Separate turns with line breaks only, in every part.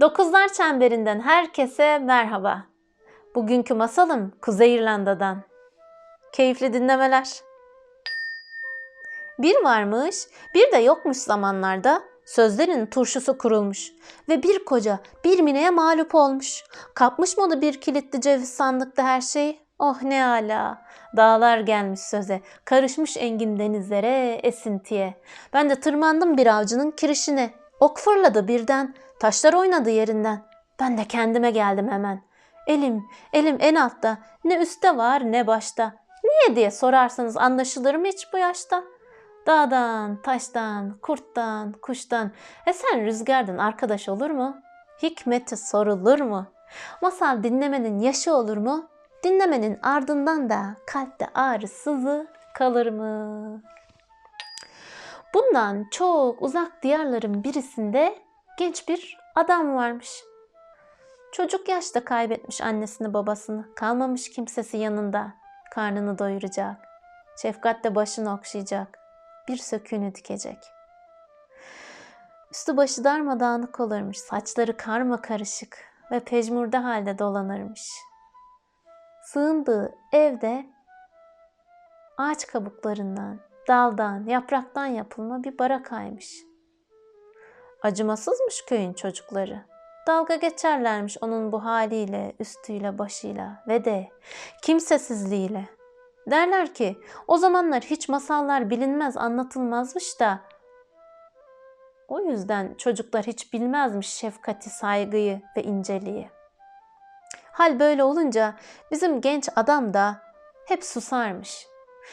Dokuzlar Çemberinden herkese merhaba. Bugünkü masalım Kuzey İrlanda'dan. Keyifli dinlemeler. Bir varmış, bir de yokmuş zamanlarda sözlerin turşusu kurulmuş ve bir koca bir mineye mağlup olmuş. Kapmış mı o da bir kilitli ceviz sandıkta her şeyi? Oh ne ala. Dağlar gelmiş söze, karışmış engin denizlere, esintiye. Ben de tırmandım bir avcının kirişine. Ok fırladı birden, taşlar oynadı yerinden. Ben de kendime geldim hemen. Elim, elim en altta, ne üstte var ne başta. Niye diye sorarsanız anlaşılır mı hiç bu yaşta? Dağdan, taştan, kurttan, kuştan, e sen rüzgardan arkadaş olur mu? Hikmeti sorulur mu? Masal dinlemenin yaşı olur mu? Dinlemenin ardından da kalpte ağrı sızı kalır mı? Bundan çok uzak diyarların birisinde genç bir adam varmış. Çocuk yaşta kaybetmiş annesini babasını. Kalmamış kimsesi yanında. Karnını doyuracak. Şefkatle başını okşayacak. Bir söküğünü dikecek. Üstü başı darmadağınık olurmuş. Saçları karma karışık ve pejmurde halde dolanırmış. Sığındığı evde ağaç kabuklarından, daldan, yapraktan yapılma bir barakaymış. Acımasızmış köyün çocukları. Dalga geçerlermiş onun bu haliyle, üstüyle, başıyla ve de kimsesizliğiyle. Derler ki o zamanlar hiç masallar bilinmez, anlatılmazmış da o yüzden çocuklar hiç bilmezmiş şefkati, saygıyı ve inceliği. Hal böyle olunca bizim genç adam da hep susarmış.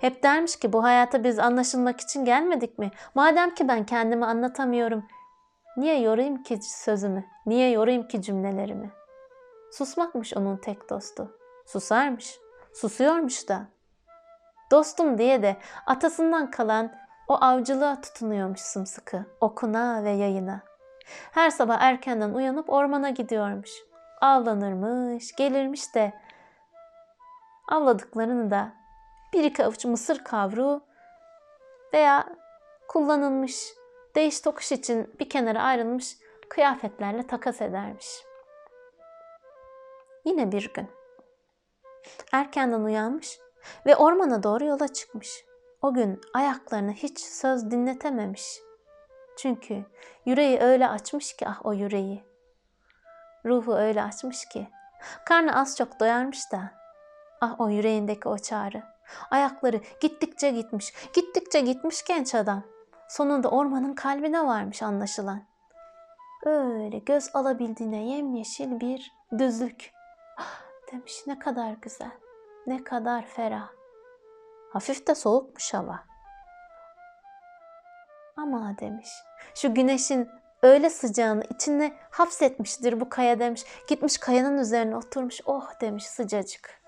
Hep dermiş ki bu hayata biz anlaşılmak için gelmedik mi? Madem ki ben kendimi anlatamıyorum, niye yorayım ki sözümü? Niye yorayım ki cümlelerimi? Susmakmış onun tek dostu. Susarmış, susuyormuş da. Dostum diye de atasından kalan o avcılığa tutunuyormuş sımsıkı, okuna ve yayına. Her sabah erkenden uyanıp ormana gidiyormuş. Avlanırmış, gelirmiş de avladıklarını da bir iki avuç mısır kavruğu veya kullanılmış değiş tokuş için bir kenara ayrılmış kıyafetlerle takas edermiş. Yine bir gün erkenden uyanmış ve ormana doğru yola çıkmış. O gün ayaklarına hiç söz dinletememiş. Çünkü yüreği öyle açmış ki ah o yüreği. Ruhu öyle açmış ki. Karnı az çok doyarmış da. Ah o yüreğindeki o çağrı. Ayakları gittikçe gitmiş, gittikçe gitmiş genç adam. Sonunda ormanın kalbine varmış anlaşılan. Öyle göz alabildiğine yemyeşil bir düzlük. Ah, demiş ne kadar güzel, ne kadar ferah. Hafif de soğukmuş hava. Ama demiş, şu güneşin öyle sıcağını içine hapsetmiştir bu kaya demiş. Gitmiş kayanın üzerine oturmuş. Oh demiş sıcacık.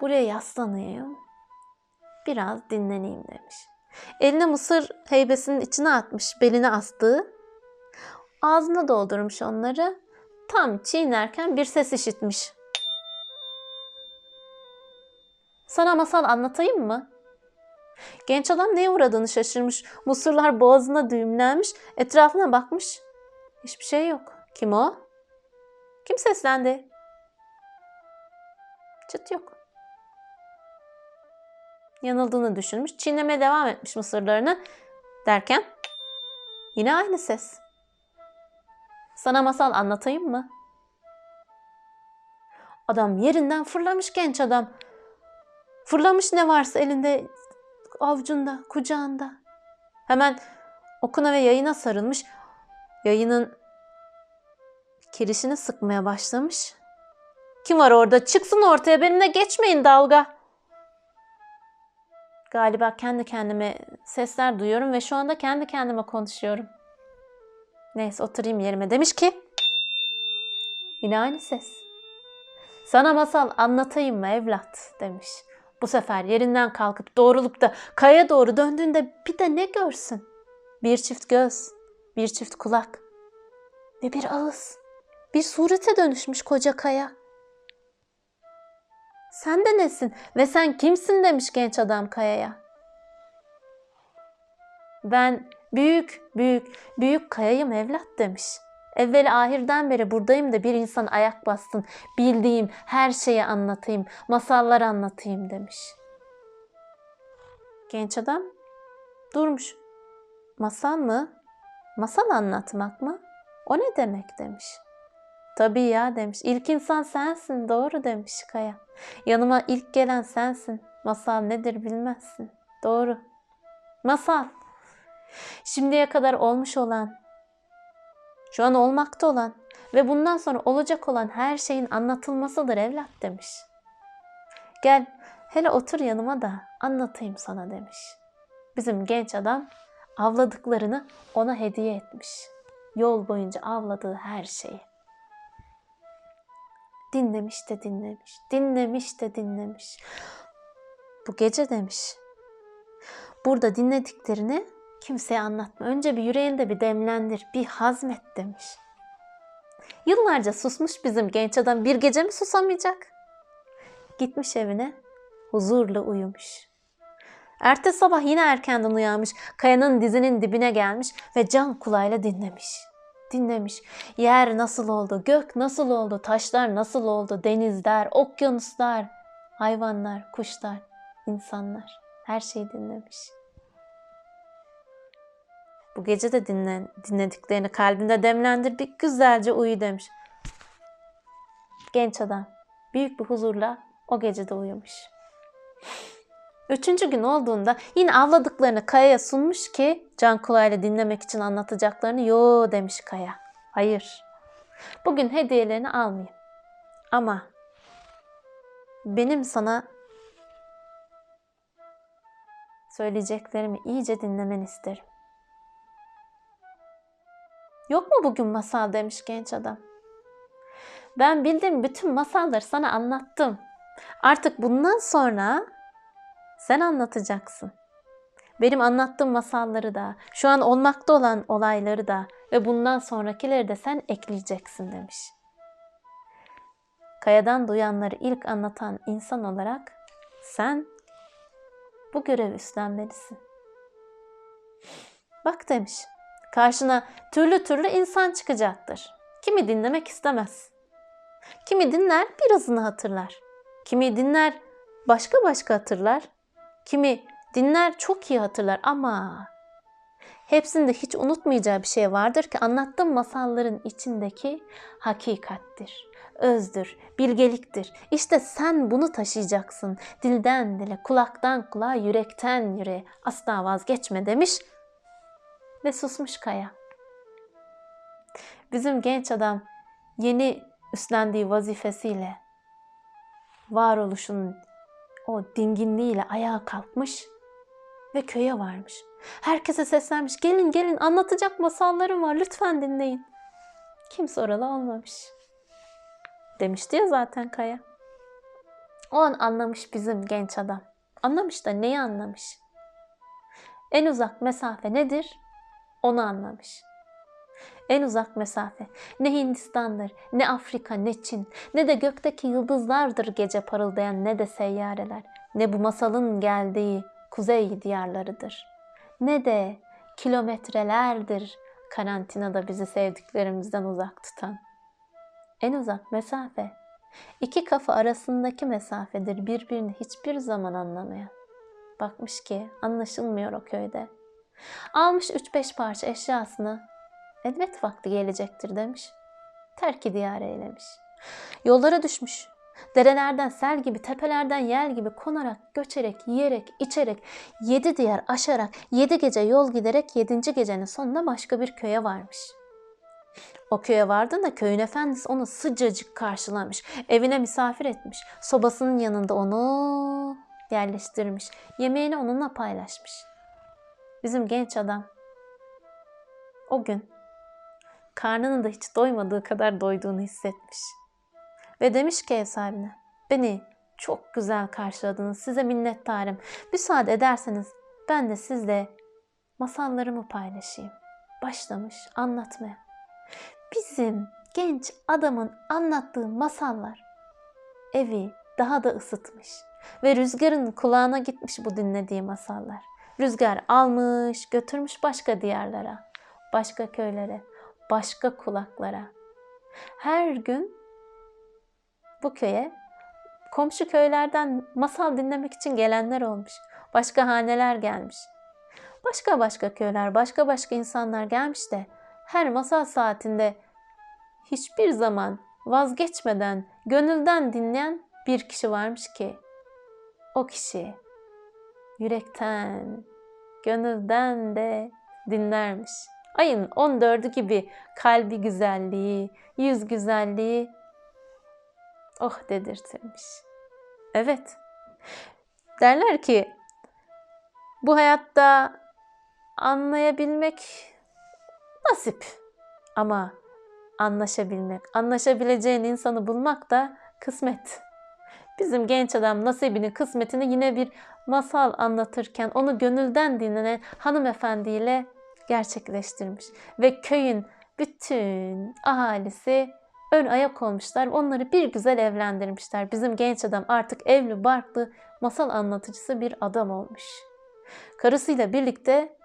Buraya yaslanayım. Biraz dinleneyim demiş. Eline mısır heybesinin içine atmış, beline astığı. Ağzına doldurmuş onları. Tam çiğnerken bir ses işitmiş. Sana masal anlatayım mı? Genç adam neye uğradığını şaşırmış. Mısırlar boğazına düğümlenmiş. Etrafına bakmış. Hiçbir şey yok. Kim o? Kim seslendi? Çıt yok. Yanıldığını düşünmüş. Çiğnemeye devam etmiş mısırlarını. Derken yine aynı ses. Sana masal anlatayım mı? Adam yerinden fırlamış genç adam. Fırlamış ne varsa elinde, avcunda, kucağında. Hemen okuna ve yayına sarılmış. Yayının kirişini sıkmaya başlamış. Kim var orada? Çıksın ortaya benimle geçmeyin dalga. Galiba kendi kendime sesler duyuyorum ve şu anda kendi kendime konuşuyorum. Neyse oturayım yerime demiş ki yine aynı ses. Sana masal anlatayım mı evlat demiş. Bu sefer yerinden kalkıp doğrulup da kaya doğru döndüğünde bir de ne görsün? Bir çift göz, bir çift kulak ve bir ağız. Bir surete dönüşmüş koca kaya. Sen de nesin ve sen kimsin demiş genç adam kayaya. Ben büyük büyük büyük kayayım evlat demiş. Evvel ahirden beri buradayım da bir insan ayak bassın. Bildiğim her şeyi anlatayım, masallar anlatayım demiş. Genç adam durmuş. Masal mı? Masal anlatmak mı? O ne demek demiş. Tabii ya demiş. İlk insan sensin doğru demiş Kaya. Yanıma ilk gelen sensin. Masal nedir bilmezsin. Doğru. Masal. Şimdiye kadar olmuş olan, şu an olmakta olan ve bundan sonra olacak olan her şeyin anlatılmasıdır evlat demiş. Gel hele otur yanıma da anlatayım sana demiş. Bizim genç adam avladıklarını ona hediye etmiş. Yol boyunca avladığı her şeyi. Dinlemiş de dinlemiş, dinlemiş de dinlemiş. Bu gece demiş. Burada dinlediklerini kimseye anlatma. Önce bir yüreğinde bir demlendir, bir hazmet demiş. Yıllarca susmuş bizim genç adam bir gece mi susamayacak? Gitmiş evine, huzurla uyumuş. Ertesi sabah yine erkenden uyanmış, kayanın dizinin dibine gelmiş ve can kulağıyla dinlemiş. Dinlemiş. Yer nasıl oldu, gök nasıl oldu, taşlar nasıl oldu, denizler, okyanuslar, hayvanlar, kuşlar, insanlar. Her şeyi dinlemiş. Bu gece de dinle, dinlediklerini kalbinde demlendir, bir güzelce uyu demiş. Genç adam büyük bir huzurla o gece de uyumuş. Üçüncü gün olduğunda yine avladıklarını Kaya'ya sunmuş ki can kulağıyla dinlemek için anlatacaklarını yo demiş Kaya. Hayır. Bugün hediyelerini almayayım. Ama benim sana söyleyeceklerimi iyice dinlemen isterim. Yok mu bugün masal demiş genç adam. Ben bildiğim bütün masalları sana anlattım. Artık bundan sonra sen anlatacaksın. Benim anlattığım masalları da, şu an olmakta olan olayları da ve bundan sonrakileri de sen ekleyeceksin demiş. Kayadan duyanları ilk anlatan insan olarak sen bu görevi üstlenmelisin. Bak demiş, karşına türlü türlü insan çıkacaktır. Kimi dinlemek istemez. Kimi dinler birazını hatırlar. Kimi dinler başka başka hatırlar. Kimi dinler çok iyi hatırlar ama hepsinde hiç unutmayacağı bir şey vardır ki anlattığım masalların içindeki hakikattir, özdür, bilgeliktir. İşte sen bunu taşıyacaksın. Dilden dile, kulaktan kulağa, yürekten yüreğe asla vazgeçme demiş ve susmuş Kaya. Bizim genç adam yeni üstlendiği vazifesiyle varoluşun o dinginliğiyle ayağa kalkmış ve köye varmış. Herkese seslenmiş. Gelin gelin anlatacak masallarım var lütfen dinleyin. Kimse oralı olmamış. Demişti ya zaten Kaya. O an anlamış bizim genç adam. Anlamış da neyi anlamış? En uzak mesafe nedir? Onu anlamış. En uzak mesafe ne Hindistan'dır, ne Afrika, ne Çin, ne de gökteki yıldızlardır gece parıldayan ne de seyyareler, ne bu masalın geldiği kuzey diyarlarıdır. Ne de kilometrelerdir karantinada bizi sevdiklerimizden uzak tutan. En uzak mesafe iki kafa arasındaki mesafedir birbirini hiçbir zaman anlamayan. Bakmış ki anlaşılmıyor o köyde. Almış üç beş parça eşyasını elbet vakti gelecektir demiş. Terki diyar eylemiş. Yollara düşmüş. Derelerden sel gibi, tepelerden yel gibi konarak, göçerek, yiyerek, içerek, yedi diyar aşarak, yedi gece yol giderek yedinci gecenin sonunda başka bir köye varmış. O köye vardığında köyün efendisi onu sıcacık karşılamış, evine misafir etmiş, sobasının yanında onu yerleştirmiş, yemeğini onunla paylaşmış. Bizim genç adam o gün karnını da hiç doymadığı kadar doyduğunu hissetmiş. Ve demiş ki ev sahibine, beni çok güzel karşıladınız, size minnettarım. Müsaade ederseniz ben de sizle masallarımı paylaşayım. Başlamış anlatmaya. Bizim genç adamın anlattığı masallar evi daha da ısıtmış ve rüzgarın kulağına gitmiş bu dinlediği masallar. Rüzgar almış, götürmüş başka diyarlara, başka köylere. Başka kulaklara. Her gün bu köye komşu köylerden masal dinlemek için gelenler olmuş. Başka haneler gelmiş. Başka başka köyler, başka başka insanlar gelmiş de her masal saatinde hiçbir zaman vazgeçmeden, gönülden dinleyen bir kişi varmış ki o kişi yürekten, gönülden de dinlermiş. Ayın 14'ü gibi kalbi güzelliği, yüz güzelliği oh dedirtirmiş. Evet. Derler ki bu hayatta anlayabilmek nasip ama anlaşabilmek, anlaşabileceğin insanı bulmak da kısmet. Bizim genç adam nasibini, kısmetini yine bir masal anlatırken onu gönülden dinlenen hanımefendiyle gerçekleştirmiş. Ve köyün bütün ahalisi ön ayak olmuşlar. Onları bir güzel evlendirmişler. Bizim genç adam artık evli barklı masal anlatıcısı bir adam olmuş. Karısıyla birlikte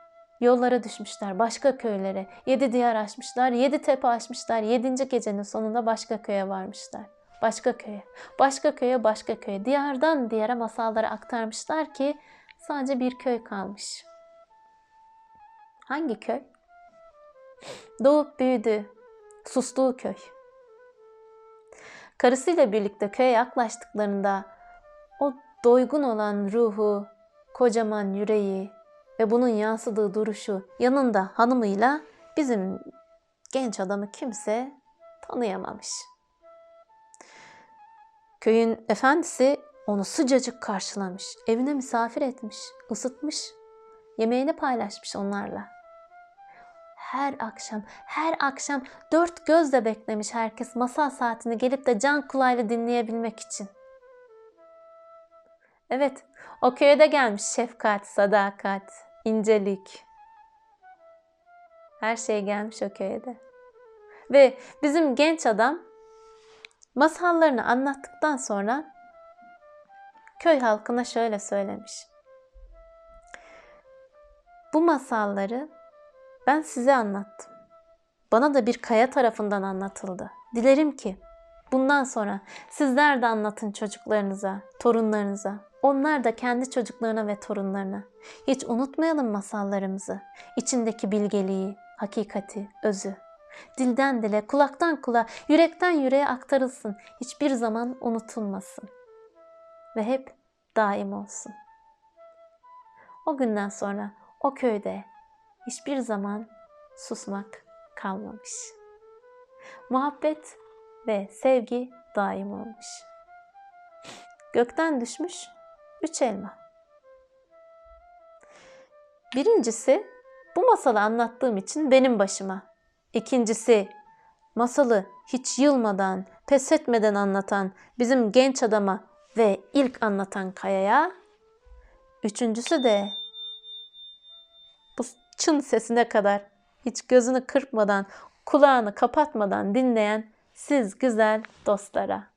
yollara düşmüşler başka köylere. Yedi diyar aşmışlar, yedi tepe aşmışlar. Yedinci gecenin sonunda başka köye varmışlar. Başka köye, başka köye, başka köye. Diyardan diyara masalları aktarmışlar ki sadece bir köy kalmış. Hangi köy? Doğup büyüdü, sustuğu köy. Karısıyla birlikte köye yaklaştıklarında o doygun olan ruhu, kocaman yüreği ve bunun yansıdığı duruşu yanında hanımıyla bizim genç adamı kimse tanıyamamış. Köyün efendisi onu sıcacık karşılamış, evine misafir etmiş, ısıtmış, yemeğini paylaşmış onlarla. Her akşam, her akşam dört gözle beklemiş herkes masal saatini gelip de can kulağıyla dinleyebilmek için. Evet, o köye de gelmiş şefkat, sadakat, incelik. Her şey gelmiş o köye de. Ve bizim genç adam masallarını anlattıktan sonra köy halkına şöyle söylemiş. Bu masalları ben size anlattım. Bana da bir kaya tarafından anlatıldı. Dilerim ki bundan sonra sizler de anlatın çocuklarınıza, torunlarınıza. Onlar da kendi çocuklarına ve torunlarına. Hiç unutmayalım masallarımızı. İçindeki bilgeliği, hakikati, özü. Dilden dile, kulaktan kulağa, yürekten yüreğe aktarılsın. Hiçbir zaman unutulmasın. Ve hep daim olsun. O günden sonra o köyde hiçbir zaman susmak kalmamış. Muhabbet ve sevgi daim olmuş. Gökten düşmüş üç elma. Birincisi bu masalı anlattığım için benim başıma. İkincisi masalı hiç yılmadan, pes etmeden anlatan bizim genç adama ve ilk anlatan Kaya'ya. Üçüncüsü de çın sesine kadar hiç gözünü kırpmadan, kulağını kapatmadan dinleyen siz güzel dostlara.